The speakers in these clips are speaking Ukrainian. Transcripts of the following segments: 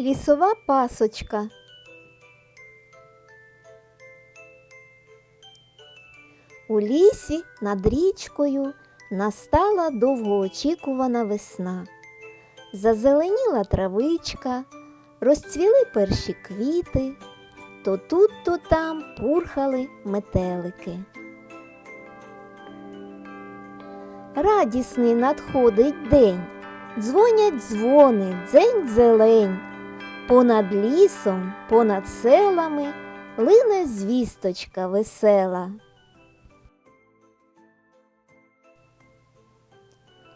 Лісова пасочка. У лісі над річкою настала довгоочікувана весна. Зазеленіла травичка, розцвіли перші квіти, то тут, то там пурхали метелики. Радісний надходить день, дзвонять дзвони, дзень зелень. Понад лісом, понад селами лине звісточка весела.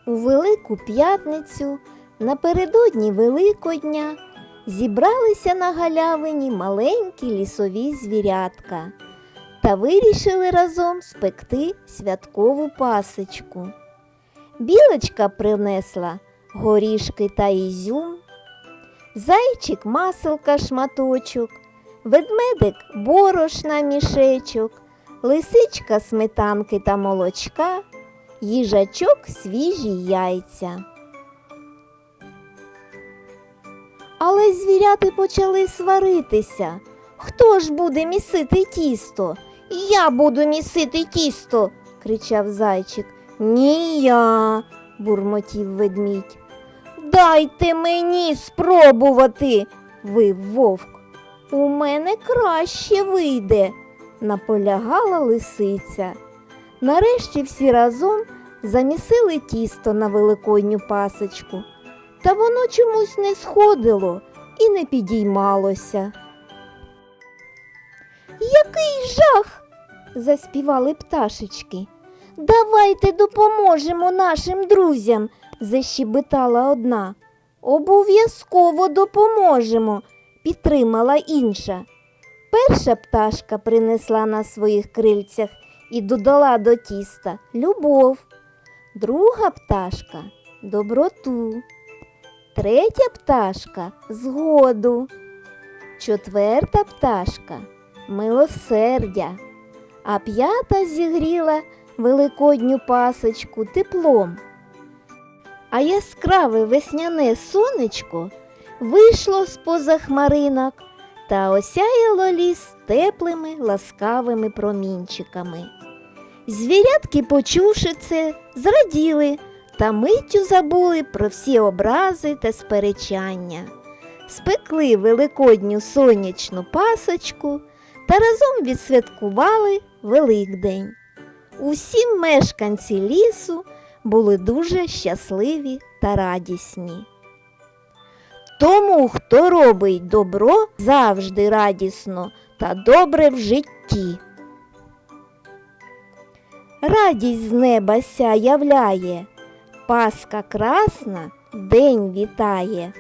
У Велику п'ятницю напередодні Великодня зібралися на галявині маленькі лісові звірятка та вирішили разом спекти святкову пасочку. Білочка принесла горішки та ізюм, зайчик маселка шматочок, ведмедик борошна мішечок, лисичка сметанки та молочка, їжачок свіжі яйця. Але звіряти почали сваритися. Хто ж буде місити тісто? Я буду місити тісто, кричав зайчик. Ні я, бурмотів ведмідь. Дайте мені спробувати, вив вовк. У мене краще вийде, наполягала лисиця. Нарешті всі разом замісили тісто на великодню пасочку, та воно чомусь не сходило і не підіймалося. Який жах. заспівали пташечки. Давайте допоможемо нашим друзям, защебетала одна. Обов'язково допоможемо, підтримала інша. Перша пташка принесла на своїх крильцях і додала до тіста любов, друга пташка доброту, третя пташка згоду, четверта пташка милосердя, а п'ята зігріла великодню пасочку теплом. А яскраве весняне сонечко вийшло з-поза хмаринок та осяяло ліс теплими ласкавими промінчиками. Звірятки, почувши це, зраділи та миттю забули про всі образи та сперечання. Спекли великодню сонячну пасочку та разом відсвяткували Великдень. Усі мешканці лісу були дуже щасливі та радісні. Тому, хто робить добро, завжди радісно та добре в житті. Радість з неба ся являє, Паска красна день вітає.